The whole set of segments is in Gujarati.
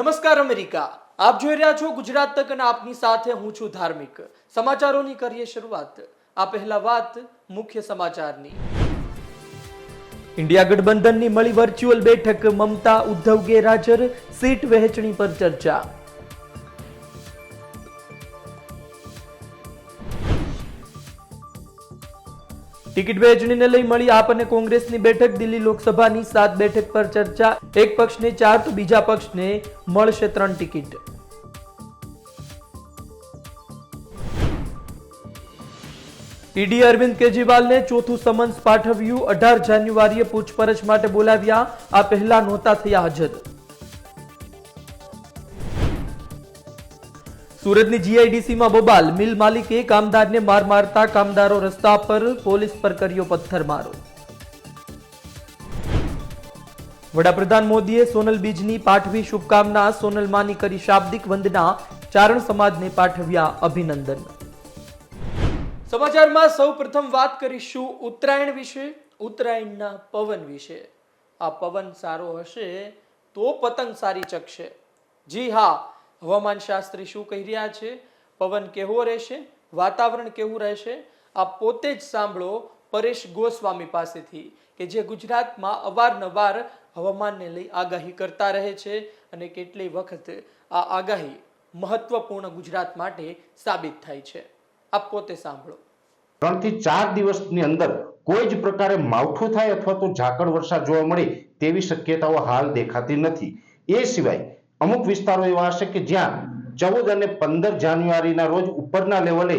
નમસ્કાર, અમેરિકા. આપ જોઈ રહ્યા છો ગુજરાત તક અને આપની સાથે હું છું ધાર્મિક. સમાચારોની કરીએ શરૂઆત. આ પહેલા વાત મુખ્ય સમાચારની. ઇન્ડિયા ગઠબંધનની મળી વર્ચ્યુઅલ બેઠક, મમતા ઉદ્ધવ ગેરહાજર, સીટ વહેંચણી પર ચર્ચા. ટિકિટ વહેંચણીને લઈ મળી આપ અને કોંગ્રેસની બેઠક. દિલ્હી લોકસભાની સાત બેઠક પર ચર્ચા. એક પક્ષને ચાર તો બીજા પક્ષને મળશે ત્રણ ટિકિટ. ઈડી અરવિંદ કેજરીવાલને ચોથું સમન્સ પાઠવ્યું. અઢાર જાન્યુઆરીએ પૂછપરછ માટે બોલાવ્યા. આ પહેલા નહોતા થયા હાજર. સુરતની જીઆઈડીસીમાં બબાલ. મિલ માલિકે કામદારને માર મારતા કામદારો રસ્તા પર પોલીસ પર કર્યો પથ્થરમારો. વડાપ્રધાન મોદીએ સોનલ બીજની પાઠવી શુભકામના. સોનલ માની કરી શાબ્દિક વંદના. ચારણ સમાજને પાઠવ્યા અભિનંદન. સમાચારમાં સૌ પ્રથમ વાત કરીશું ઉત્તરાયણ વિશે, ઉત્તરાયણના પવન વિશે. આ પવન સારો હશે તો પતંગ સારી ચકશે. જી હા હવામાન શાસ્ત્રી શું કહી રહ્યા છે? પવન કેવો રહેશે? વાતાવરણ કેવું રહેશે? આ પોતે જ સાંભળો પરેશ ગોસ્વામી પાસેથી કે જે ગુજરાતમાં અવારનવાર હવામાનને લઈ આગાહી કરતા રહે છે અને કેટલી વખત આ આગાહી મહત્વપૂર્ણ ગુજરાત માટે સાબિત થાય છે. આપ પોતે સાંભળો. ત્રણથી ચાર દિવસની અંદર કોઈ જ પ્રકારે માવઠું થાય અથવા તો ઝાકળ વર્ષા જોવા મળે તેવી શક્યતાઓ હાલ દેખાતી નથી. એ સિવાય અમુક વિસ્તારો એવા હશે કે જ્યાં ચૌદ અને પંદર જાન્યુઆરીના રોજ ઉપરના લેવલે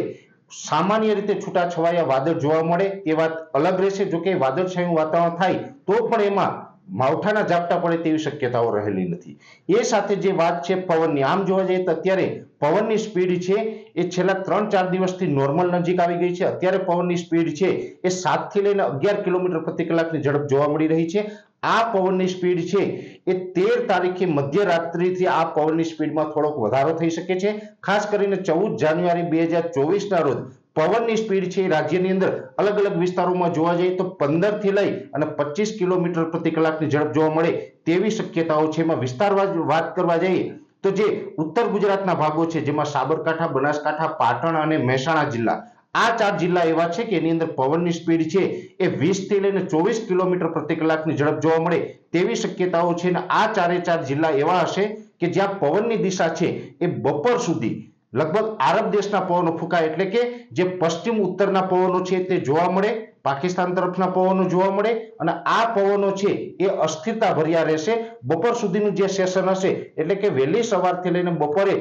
સામાન્ય રીતે છૂટાછવાયા વાદળ જોવા મળે, એ વાત અલગ રહેશે. જો કે વાદળછાયું વાતાવરણ થાય, તો પણ એમાં માવઠાના ઝાપટા પડે તેવી શક્યતાઓ રહેલી નથી. એ સાથે જે વાત છે પવનની, આમ જોવા જઈએ તો અત્યારે પવનની સ્પીડ છે એ છેલ્લા ત્રણ ચાર દિવસથી નોર્મલ નજીક આવી ગઈ છે. અત્યારે પવનની સ્પીડ છે એ સાતથી લઈને અગિયાર કિલોમીટર પ્રતિ કલાકની ઝડપ જોવા મળી રહી છે. આ પવનની સ્પીડ છે એ તેર તારીખે મધ્યરાત્રિથી આ પવનની સ્પીડમાં થોડોક વધારો થઈ શકે છે. ખાસ કરીને ચૌદ જાન્યુઆરી બે હજાર ચોવીસના રોજ પવનની સ્પીડ છે રાજ્યની અંદર અલગ અલગ વિસ્તારોમાં જોવા જઈએ તો પંદરથી લઈ અને પચીસ કિલોમીટર પ્રતિ કલાકની ઝડપ જોવા મળે તેવી શક્યતાઓ છે. એમાં વિસ્તાર વાત કરવા જઈએ તો જે ઉત્તર ગુજરાતના ભાગો છે, જેમાં સાબરકાંઠા, બનાસકાંઠા, પાટણ અને મહેસાણા જિલ્લા આ ચાર જિલ્લા એવા છે કે એની અંદર પવનની સ્પીડ છે. એ વીસથી લઈને ચોવીસ કિલોમીટર પ્રતિ કલાકની ઝડપ જોવા મળે તેવી શક્યતાઓ છે. અને આ ચારે ચાર જિલ્લા એવા હશે કે જ્યાં પવનની દિશા છે એ બપોર સુધી લગભગ આરબ દેશના પવનો ફૂંકાય. એટલે કે જે પશ્ચિમ ઉત્તરના પવનો છે તે જોવા મળે, પાકિસ્તાન તરફના પવનો જોવા મળે અને આ પવનો છે એ અસ્થિરતા ભર્યા રહેશે. બપોર સુધીનું જે સેશન હશે, એટલે કે વહેલી સવારથી લઈને બપોરે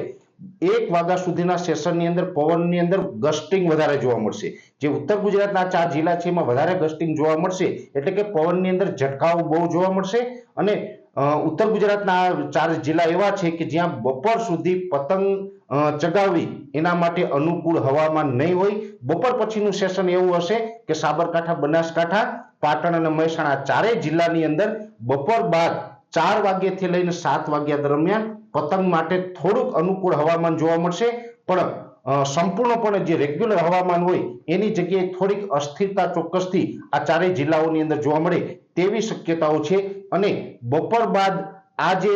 એક વાગ્યા સુધીના સેશનની અંદર, પવનની અંદર ગસ્ટિંગ વધારે જોવા મળશે. જે ઉત્તર ગુજરાતના ચાર જિલ્લા છે, એમાં વધારે ગસ્ટિંગ જોવા મળશે. એટલે કે પવનની અંદર ઝટકાઓ બહુ જોવા મળશે. અને ઉત્તર ગુજરાતના ચાર જિલ્લા એવા છે કે જ્યાં બપોર સુધી પતંગ ચગાવવી એના માટે અનુકૂળ હવામાન નહીં હોય. બપોર પછીનું સેશન એવું હશે કે સાબરકાંઠા, બનાસકાંઠા, પાટણ અને મહેસાણા ચારેય જિલ્લાની અંદર બપોર બાદ ચાર વાગ્યાથી લઈને સાત વાગ્યા દરમિયાન પતંગ માટે થોડુંક અનુકૂળ હવામાન જોવા મળશે, પણ સંપૂર્ણપણે જે રેગ્યુલર હવામાન હોય, એની જગ્યાએ થોડીક અસ્થિરતા ચોક્કસથી આ ચારેય જિલ્લાઓની અંદર જોવા મળે તેવી શક્યતાઓ છે. અને બપોર બાદ આ જે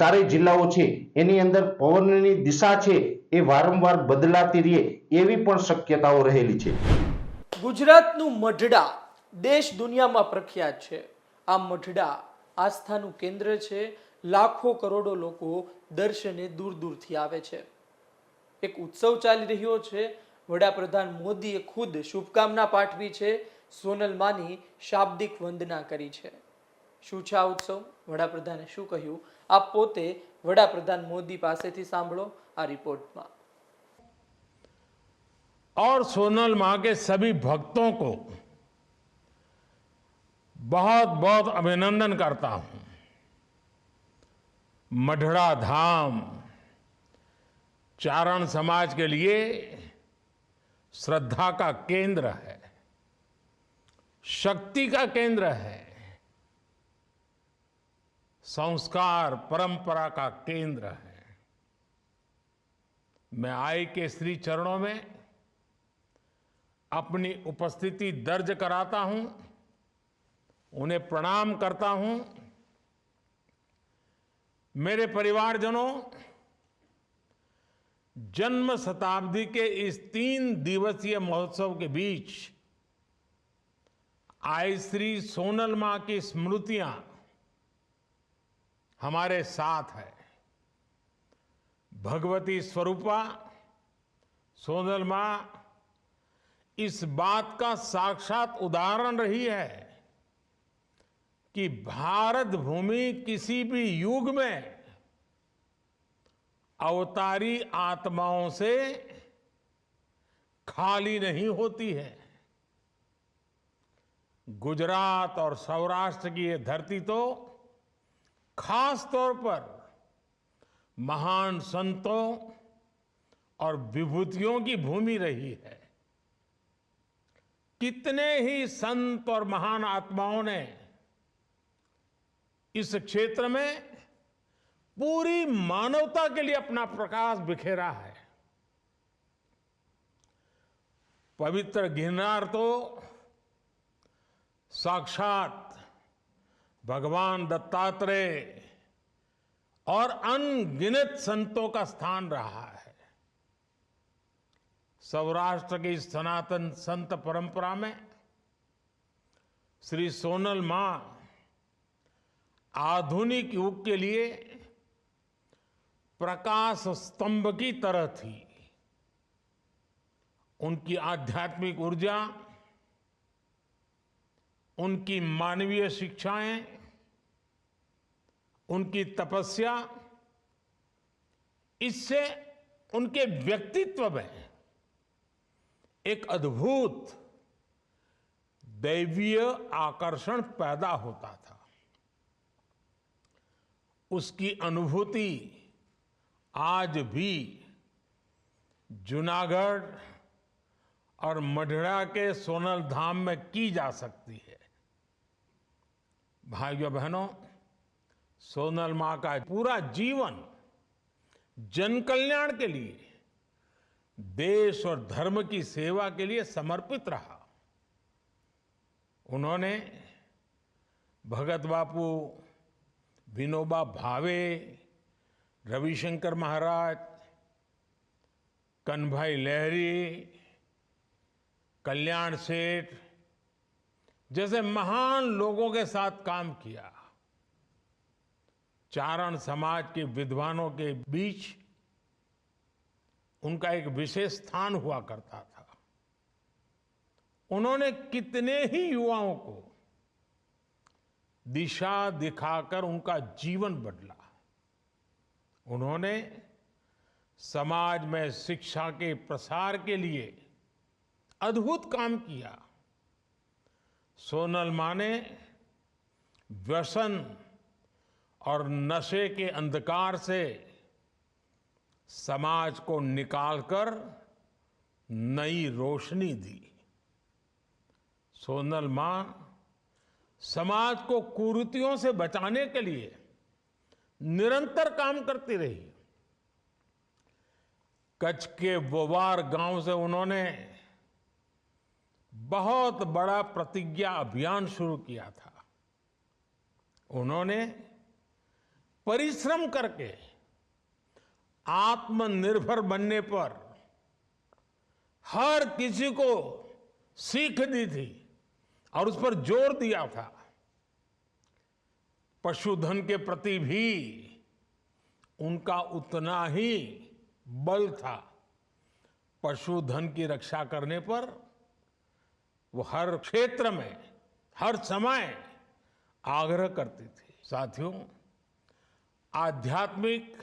ચારેય જિલ્લાઓ છે, એની અંદર પવનની દિશા છે, એ વારંવાર બદલાતી રહે એવી પણ શક્યતાઓ રહેલી છે. ગુજરાતનું મઢડા દેશ દુનિયામાં પ્રખ્યાત છે. આ મઢડા આસ્થાનું કેન્દ્ર છે. લાખો કરોડો લોકો દર્શને દૂર દૂરથી આવે છે એક ઉત્સવ ચાલી રહ્યો છે વડાપ્રધાન મોદીએ ખુદ શુભકામના પાઠવી છે સોનલ માની શાબ્દિક વંદના કરી છે શું છે આ ઉત્સવ વડાપ્રધાને શું કહ્યું આપ પોતે વડાપ્રધાન મોદી પાસેથી સાંભળો આ રિપોર્ટમાં और सोनल मां के सभी भक्तों को बहुत बहुत अभिनंदन करता हूं मढ़ड़ा धाम। चारण समाज के लिए श्रद्धा का केंद्र है, शक्ति का केंद्र है, संस्कार, परंपरा का केंद्र है। मैं आई के श्री चरणों में अपनी उपस्थिति दर्ज कराता हूँ, उन्हें प्रणाम करता हूँ मेरे परिवारजनों, जन्म शताब्दी के इस तीन दिवसीय महोत्सव के बीच आई श्री सोनल माँ की स्मृतियाँ हमारे साथ है। भगवती स्वरूपा, सोनल माँ, इस बात का साक्षात उदाहरण रही है। कि भारत भूमि किसी भी युग में अवतारी आत्माओं से खाली नहीं होती है। गुजरात और सौराष्ट्र की ये धरती तो खास तौर पर महान संतों और विभूतियों की भूमि रही है। कितने ही संत और महान आत्माओं ने इस क्षेत्र में पूरी मानवता के लिए अपना प्रकाश बिखेरा है। पवित्र गिरनार तो साक्षात भगवान दत्तात्रेय और अनगिनत संतों का स्थान रहा है। सौराष्ट्र की सनातन संत परंपरा में श्री सोनल माँ आधुनिक युग के लिए प्रकाश स्तंभ की तरह थी। उनकी आध्यात्मिक ऊर्जा, उनकी मानवीय शिक्षाएँ, उनकी तपस्या, इससे उनके व्यक्तित्व में एक अद्भुत दैवीय आकर्षण पैदा होता था। उसकी अनुभूति आज भी जूनागढ़ और मढ़ड़ा के सोनल धाम में की जा सकती है। भाइयों बहनों, सोनल माँ का पूरा जीवन जन कल्याण के लिए, देश और धर्म की सेवा के लिए समर्पित रहा। उन्होंने भगत बापू विनोबा भावे, रविशंकर महाराज कन्भाई लहरी, कल्याण सेठ, जैसे महान लोगों के साथ काम किया। चारण समाज के विद्वानों के बीच उनका एक विशेष स्थान हुआ करता था। उन्होंने कितने ही युवाओं को दिशा दिखाकर उनका जीवन बदला। उन्होंने समाज में शिक्षा के प्रसार के लिए अद्भुत काम किया। सोनल माँ ने व्यसन और नशे के अंधकार से समाज को निकालकर नई रोशनी दी। सोनल माँ समाज को कुरीतियों से बचाने के लिए निरंतर काम करती रही। कच्छ के बोवार गाँव से उन्होंने बहुत बड़ा प्रतिज्ञा अभियान शुरू किया था। उन्होंने परिश्रम करके आत्मनिर्भर बनने पर हर किसी को सीख दी थी। और उस पर ज़ोर दिया था। पशुधन के प्रति भी उनका उतना ही बल था। पशुधन की रक्षा करने पर वो हर क्षेत्र में, हर समय आग्रह करती थी। साथियों, आध्यात्मिक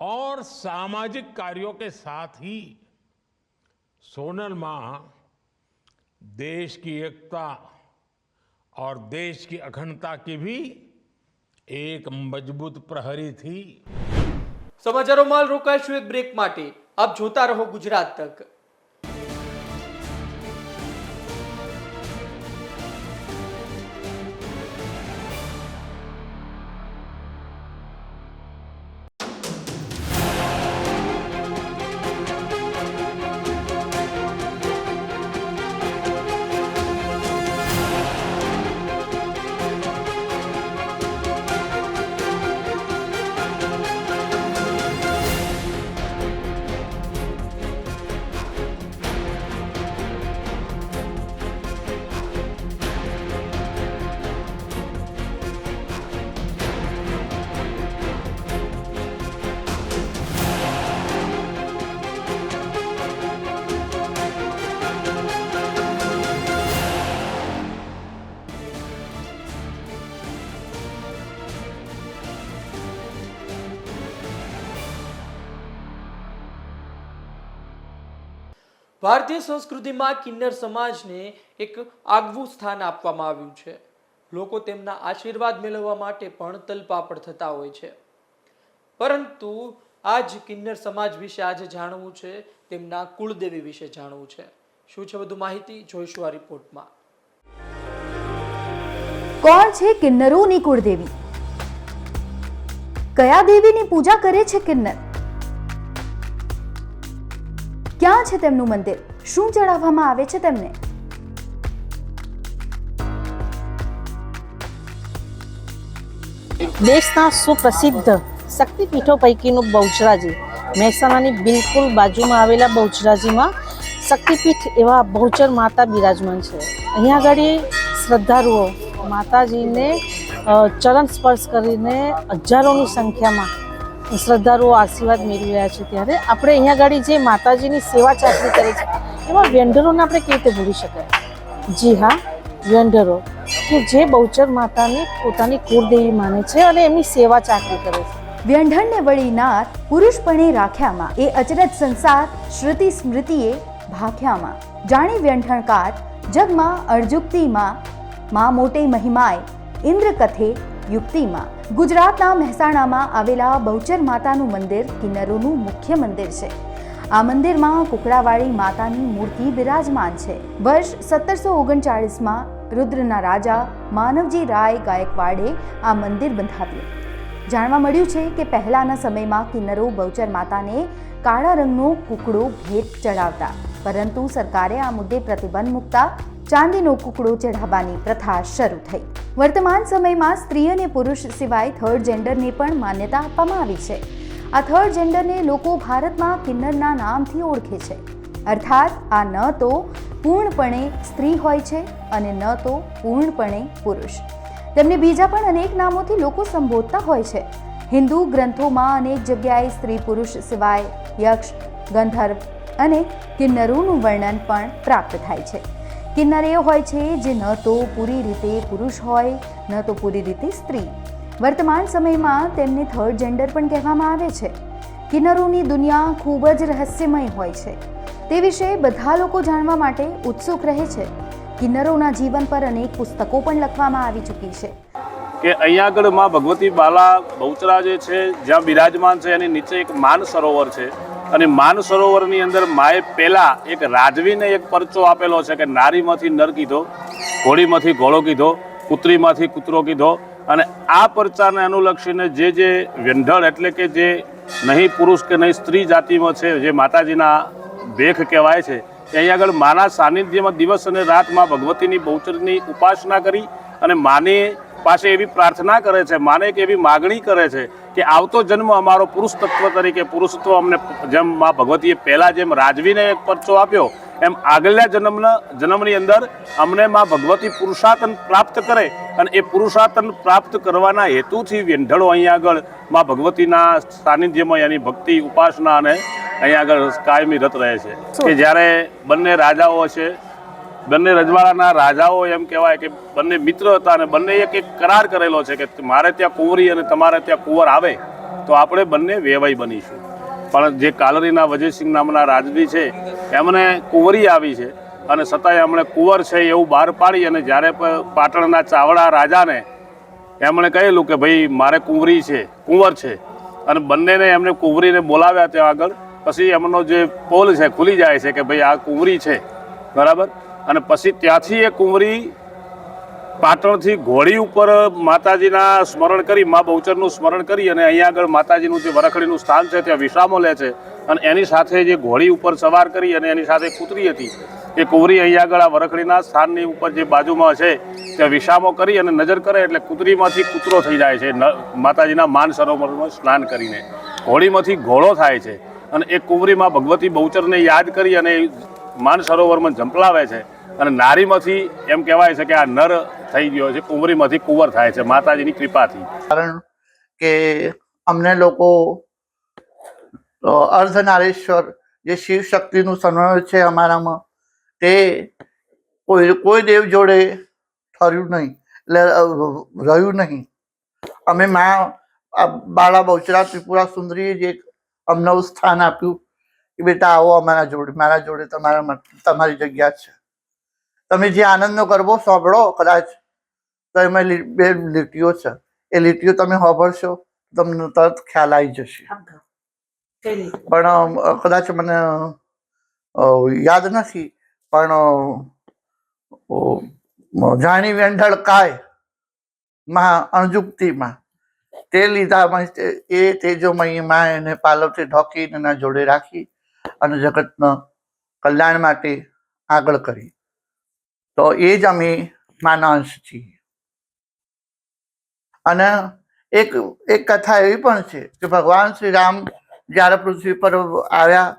और सामाजिक कार्यों के साथ ही सोनल माँ देश की एकता और देश की अखंडता की भी एक मजबूत प्रहरी थी સમાચારોમાં હાલ રોકાઈશું એક બ્રેક માટે આપ જોતા રહો ગુજરાત તક ભારતીય સંસ્કૃતિમાં કિન્નર સમાજને એક આગવું સ્થાન આપવામાં આવ્યું છે. લોકો તેમના આશીર્વાદ મેળવવા માટે પણ તલપાપડ થતા હોય છે. પરંતુ આજ કિન્નર સમાજ વિશે આજે જાણવું છે, તેમના કુળદેવી વિશે જાણવું છે. શું છે વધુ માહિતી? જોઈશું આ રિપોર્ટમાં. કોણ છે કિન્નરોની કુળદેવી? કયા દેવીની પૂજા કરે છે કિન્નર? ક્યાં છે તેમનું મંદિર? શું ચડાવવામાં આવે છે તેમને? દેશના સુપ્રસિદ્ધ શક્તિપીઠો પૈકીનું બહુચરાજી. મહેસાણાની બિલકુલ બાજુમાં આવેલા બહુચરાજીમાં શક્તિપીઠ એવા બહુચર માતા બિરાજમાન છે. અહીંયા આગળ શ્રદ્ધાળુઓ માતાજીને ચરણ સ્પર્શ કરીને હજારોની સંખ્યામાં શ્રદ્ધાળુઓ આશીર્વાદ મેળવી રહ્યા છે ત્યારે આપણે અહીંયા આગળ જે માતાજીની સેવા ચાકરી કરે છે, એમાં વેન્ડરોને આપણે કેવી રીતે ભૂલી શકાય? જી હા વેન્ડરો કે જે બહુચર માતાને પોતાની કુળદેવી માને છે અને એમની સેવા ચાકરી કરે છે. વ્યંઢણને વળી નાર પુરુષપણે રાખ્યામાં, એ અચરજ સંસાર શ્રુતિ સ્મૃતિએ ભાખ્યામાં. જાણી વ્યંઢણકાર જગમાં અર્જુક્તિમાં, માં મોટે મહિમાએ ઇન્દ્ર કથે યુક્તિમાં. ગુજરાતના મહેસાણામાં આવેલા બહુચર માતાનું મંદિર કિન્નરોનું મુખ્ય મંદિર છે. આ મંદિરમાં કુકડાવાળી માતાની મૂર્તિ બિરાજમાન છે. વર્ષ સત્તરસો ઓગણચાળીસમાં રુદ્રના રાજા માનવજી રાય ગાયકવાડે આ મંદિર બંધાવ્યું. જાણવા મળ્યું છે કે પહેલાના સમયમાં કિન્નરો બહુચર માતાને કાળા રંગનો કુકડો ભેટ ચડાવતા, પરંતુ સરકારે આ મુદ્દે પ્રતિબંધ મૂકતા ચાંદીનો કુકડો ચઢાવવાની પ્રથા શરૂ થઈ. વર્તમાન સમયમાં સ્ત્રી અને પુરુષ સિવાય થર્ડ જેન્ડરને પણ માન્યતા આપવામાં આવી છે. આ થર્ડ જેન્ડરને લોકો ભારતમાં કિન્નરના નામથી ઓળખે છે. અર્થાત, આ ન તો પૂર્ણપણે સ્ત્રી હોય છે અને ન તો પૂર્ણપણે પુરુષ. તેમને બીજા પણ અનેક નામોથી લોકો સંબોધતા હોય છે. હિન્દુ ગ્રંથોમાં અનેક જગ્યાએ સ્ત્રી પુરુષ સિવાય યક્ષ, ગંધર્વ અને કિન્નરોનું વર્ણન પણ પ્રાપ્ત થાય છે. કિન્નર એ હોય છે જે ન તો પૂરી રીતે પુરુષ હોય, ન તો પૂરી રીતે સ્ત્રી. વર્તમાન સમયમાં તેમને થર્ડ જેન્ડર પણ કહેવામાં આવે છે. કિન્નરોની દુનિયા ખૂબ જ રહસ્યમય હોય છે. તે વિશે બધા લોકો જાણવા માટે ઉત્સુક રહે છે. કિન્નરોના જીવન પર અનેક પુસ્તકો પણ લખવામાં આવી ચૂકી છે. કે અહીંયા આગળમાં ભગવતી બાલા બહુચરા જે છે, જ્યાં બિરાજમાન છે, એની નીચે એક માન સરોવર છે. અને માન સરોવરની અંદર માએ પહેલાં એક રાજવીને એક પરચો આપેલો છે કે નારીમાંથી નર કીધો, ઘોડીમાંથી ઘોડો કીધો કૂતરીમાંથી કૂતરો કીધો. અને આ પરચાને અનુલક્ષીને જે જે વ્યંઢળ એટલે કે જે નહીં પુરુષ કે નહીં સ્ત્રી જાતિમાં છે, જે માતાજીના ભેખ કહેવાય છે ત્યાં આગળ માના સાનિધ્યમાં દિવસ અને રાતમાં ભગવતીની બહુચરની ઉપાસના કરી અને માની પાસે એવી પ્રાર્થના કરે છે, માને એક એવી માગણી કરે છે કે આવતો જન્મ અમારો પુરુષ તત્વ તરીકે, પુરુષત્વ અમને જેમ મા ભગવતીએ પહેલા જેમ રાજવીને એક પરચો આપ્યો, એમ આગલા જન્મના, જન્મની અંદર અમને મા ભગવતી પુરુષાર્થન પ્રાપ્ત કરે અને એ પુરુષાર્થન પ્રાપ્ત કરવાના હેતુથી વેંઢળો અહીંયા આગળમાં ભગવતીના સાનિધ્યમાં એની ભક્તિ, ઉપાસના અને અહીંયા આગળ કાયમી રત રહે છે. કે જ્યારે બંને રાજાઓ છે બંને રજવાડાના રાજાઓ એમ કહેવાય કે બંને મિત્ર હતા અને બંને એક એક કરાર કરેલો છે કે મારે ત્યાં કુંવરી અને તમારે ત્યાં કુંવર આવે તો આપણે બંને વેવાઈ બનીશું. પણ જે કાલરીના વજયસિંહ નામના રાજવી છે, એમને કુંવરી આવી છે અને છતાંય એમણે કુંવર છે એવું બહાર પાડી અને જ્યારે પાટણના ચાવડા રાજાને એમણે કહેલું કે ભાઈ મારે કુંવરી છે, કુંવર છે. અને બંનેને એમને કુંવરીને બોલાવ્યા ત્યાં આગળ. પછી એમનો જે પોલ છે ખુલી જાય છે કે ભાઈ આ કુંવરી છે. બરાબર? અને પછી ત્યાંથી એ કુંવરી પાટણથી ઘોડી ઉપર માતાજીના સ્મરણ કરી, મા બહુચરનું સ્મરણ કરી અને અહીંયા આગળ માતાજીનું જે વરખડીનું સ્થાન છે ત્યાં વિશ્રામો લે છે. અને એની સાથે જે ઘોડી ઉપર સવાર કરી અને એની સાથે કૂતરી હતી, એ કુંવરી અહીંયા આગળ આ વરખડીના સ્થાનની ઉપર જે બાજુમાં છે, ત્યાં વિશ્રામો કરી અને નજર કરે એટલે કૂતરીમાંથી કૂતરો થઈ જાય છે માતાજીના માન સરોવરમાં સ્નાન કરીને. ઘોડીમાંથી ઘોડો થાય છે અને એ કુંવરીમાં ભગવતી બહુચરને યાદ કરી અને માન સરોવરમાં ઝંપલાવે છે. અને નારીમાંથી એમ કહેવાય છે કે આ નર થઈ ગયો છે, કુંવરીમાંથી કુંવર થાય છે, માતાજીની કૃપાથી. કારણ કે અમને લોકો અર્ધનારેશ્વર, જે શિવ શક્તિનું સન્માન છે અમારામાં, તે કોઈ કોઈ દેવ જોડે ઠર્યું નહીં, એટલે રહ્યું નહીં. અમે મા બાળા બહુચરા ત્રિપુરા સુંદરીએ જે અમને સ્થાન આપ્યું કે બેટા આવો અમારા જોડે, મારા જોડે તમારા તમારી જગ્યા છે. તમે જે આનંદનો ગરબો સાંભળો કદાચ તો એમાં બે લીટીઓ છે. એ લીટીઓ તમે સાંભળશો તમને તરત ખ્યાલ આવી જશે. પણ કદાચ મને યાદ નથી પણ જાણી વેંઢળ કાયમાં અણજુક્તિમાં. તે લીધા એ તેજોમયી માં એને પાલવથી ઢોકીને એના જોડે રાખી અને જગતના કલ્યાણ માટે આગળ કરી. તો એ જ અમે માના અંશ છીએ અને એક એક કથા એવી પણ છે કે ભગવાન શ્રી રામ જ્યારે પૃથ્વી પર આવ્યા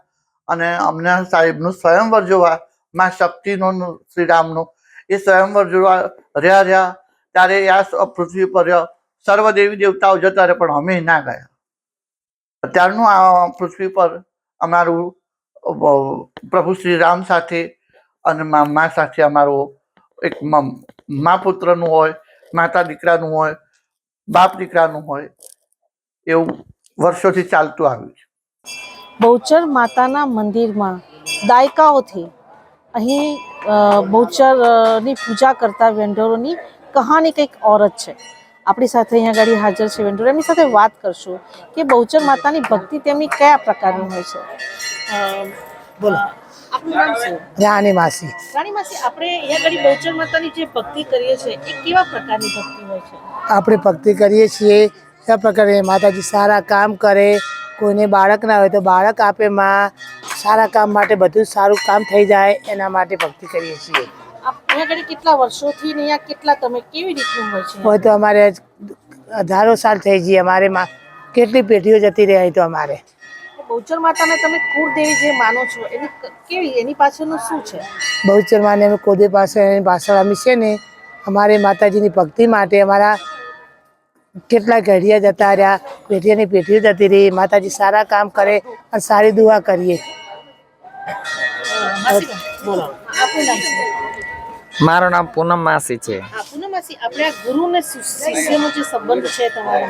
અને અમને સાહેબનું સ્વયંવર જોવા, માં શક્તિનું શ્રીરામનું શ્રી રામનું એ સ્વયંવર જોવા રહ્યા રહ્યા, ત્યારે આ પૃથ્વી પર સર્વ દેવી દેવતાઓ જતા રહે પણ અમે ના ગયા. અત્યારનું આ પૃથ્વી પર અમારું પ્રભુ શ્રી રામ સાથે અને મા મા સાથે અમારો એક મ- મા પુત્રનું હોય માતા દીકરાનું હોય બાપ દીકરાનું હોય એવું વર્ષોથી ચાલતું આવ્યું છે. બહુચર માતાના મંદિરમાં દાયકાઓથી અહીં બહુચરની પૂજા કરતા વેન્ડરોની કહાની કંઈક ઓરત છે. આપણી સાથે અહીંયા આગળ હાજર છે વેન્ડરો એમની સાથે વાત કરશું કે બહુચર માતાની ભક્તિ તેમની કયા પ્રકારની હોય છે? બોલો. રાણી માસી રાણી માસી આપણે અહીંયા ઘડી બહુચર માતાની જે ભક્તિ કરીએ છીએ એ કેવા પ્રકારની ભક્તિ હોય છે? આપણે ભક્તિ કરીએ છીએ કયા પ્રકારે માતાજી સારા કામ કરે કોઈને બાળક ના હોય તો બાળક આપે માં સારા કામ માટે બધું સારું કામ થઈ જાય એના માટે ભક્તિ કરીએ છીએ. અહીંયા કેટલા વર્ષોથી ને અહીંયા કેટલા તમે કેવી રીતનું હોય છે? હોય તો અમારે હજારો સાલ થઈ ગઈ અમારે કેટલી પેઢીઓ જતી રહી તો અમારે? બહુચર માતાને તમે કુળદેવી જે માનો છો એની કેવી એની પાછળનું શું છે? બહુચર માને અમે કોદે પાસે એની પાછળ અમે છે ને અમારે માતાજીની ભક્તિ માટે અમારા કેટલા ઘડિયા જતા રહ્યા પેઢીઓની પેઢીઓ જતી રહી માતાજી સારા કામ કરે અને સારી દુઆ કરીએ. બોલો. મારું નામ પૂનમ માસી છે. પૂનમ માસી આપણે આ ગુરુ ને શિષ્યનો જે સંબંધ છે તમારો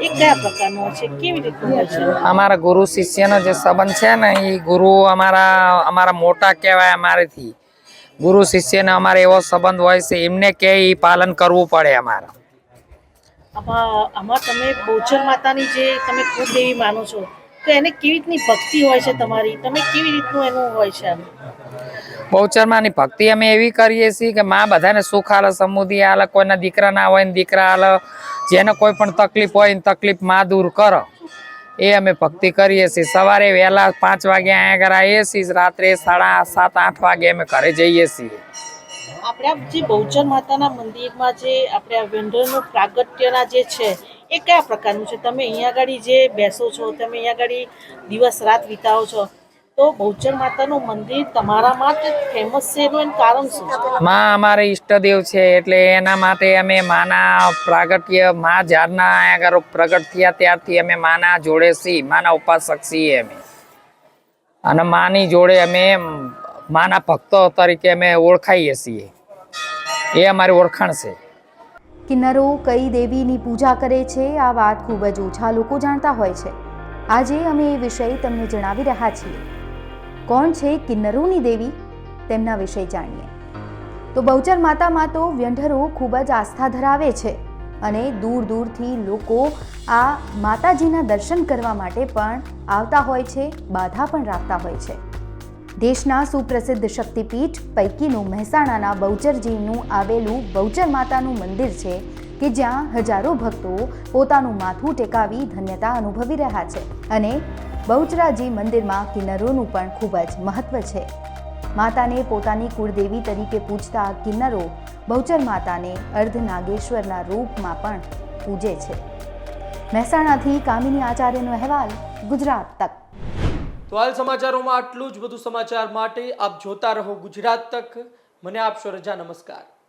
એ કયા પ્રકારનો છે? કેવી રીતનો છે? અમારા ગુરુ શિષ્યનો જે સંબંધ છે ને એ ગુરુ અમારા અમારા મોટા કહેવાય અમારેથી. ગુરુ શિષ્યને અમારે એવો સંબંધ હોય છે એમને કે એ પાલન કરવું પડે અમારે. આમાં આમાં તમે બોચર માતાની જે તમે કુળદેવી માનો છો તો એને કેવી રીતની ભક્તિ હોય છે તમારી? તમે કેવી રીતનું એનું હોય છે આમ બહુચરમાની ભક્તિ અમે એવી કરીએ છીએ કે માં બધાને સુખ આલે, સમૃદ્ધિ આલે, કોઈના દીકરા ના હોય ને દીકરા આલે, જેને કોઈ પણ તકલીફ હોય ને તકલીફમાં દૂર કરો. એ અમે ભક્તિ કરીએ છીએ. સવારે વહેલા પાંચ વાગે અહીંયા ઘરે આવીએ છીએ, રાત્રે સાડા સાત, આઠ વાગે અમે ઘરે જઈએ છીએ. આપણે જે બહુચર માતાના મંદિરમાં જે આપણે વેન્ડરનું પ્રાગટ્યના જે છે, એ કયા પ્રકારનું છે? તમે અહીંયા આગળ જે બેસો છો, તમે અહીંયા આગળ દિવસ રાત વિતાવો છો તો બહુચર માતાનું મંદિર તમારા માટે ફેમસ છે એનું એનું કારણ શું માં અમારે ઈષ્ટદેવ છે એટલે એના માટે અમે માના પ્રાગટ્યમાં જ્યારના આગળ પ્રગટ થયા ત્યારથી અમે માના જોડે છીએ માના ઉપાસક છીએ અમે. અને માની જોડે અમે માના ભક્તો તરીકે અમે ઓળખાઈએ છીએ. એ અમારી ઓળખાણ છે. કિન્નરો કઈ દેવીની પૂજા કરે છે આ વાત ખૂબ જ ઓછા લોકો જાણતા હોય છે. આજે અમે એ વિષય તમને જણાવી રહ્યા છીએ. કોણ છે કિન્નરોની દેવી તેમના વિશે જાણીએ. તો બહુચર માતામાં તો વ્યંઢરો ખૂબ જ આસ્થા ધરાવે છે અને દૂર દૂરથી લોકો આ માતાજીના દર્શન કરવા માટે પણ આવતા હોય છે, બાધા પણ રાખતા હોય છે. દેશના સુપ્રસિદ્ધ શક્તિપીઠ પૈકીનું મહેસાણાના બહુચરજીનું આવેલું બહુચર માતાનું મંદિર છે કે જ્યાં હજારો ભક્તો પોતાનું માથું ટેકાવી ધન્યતા અનુભવી રહ્યા છે અને બહુચરાજી મંદિરમાં કિન્નરોનું પણ ખૂબ જ મહત્વ છે. માતાને પોતાની કુળદેવી તરીકે પૂજતા કિન્નરો બહુચર માતાને અર્ધનાગેશ્વરના રૂપમાં પણ પૂજે છે. મહેસાણાથી કામિની આચાર્યનો અહેવાલ, ગુજરાત તક. તો હાલ સમાચારોમાં આટલું જ. વધુ સમાચાર માટે આપ જોતા રહો ગુજરાત તક. મને આપશો રજા. નમસ્કાર.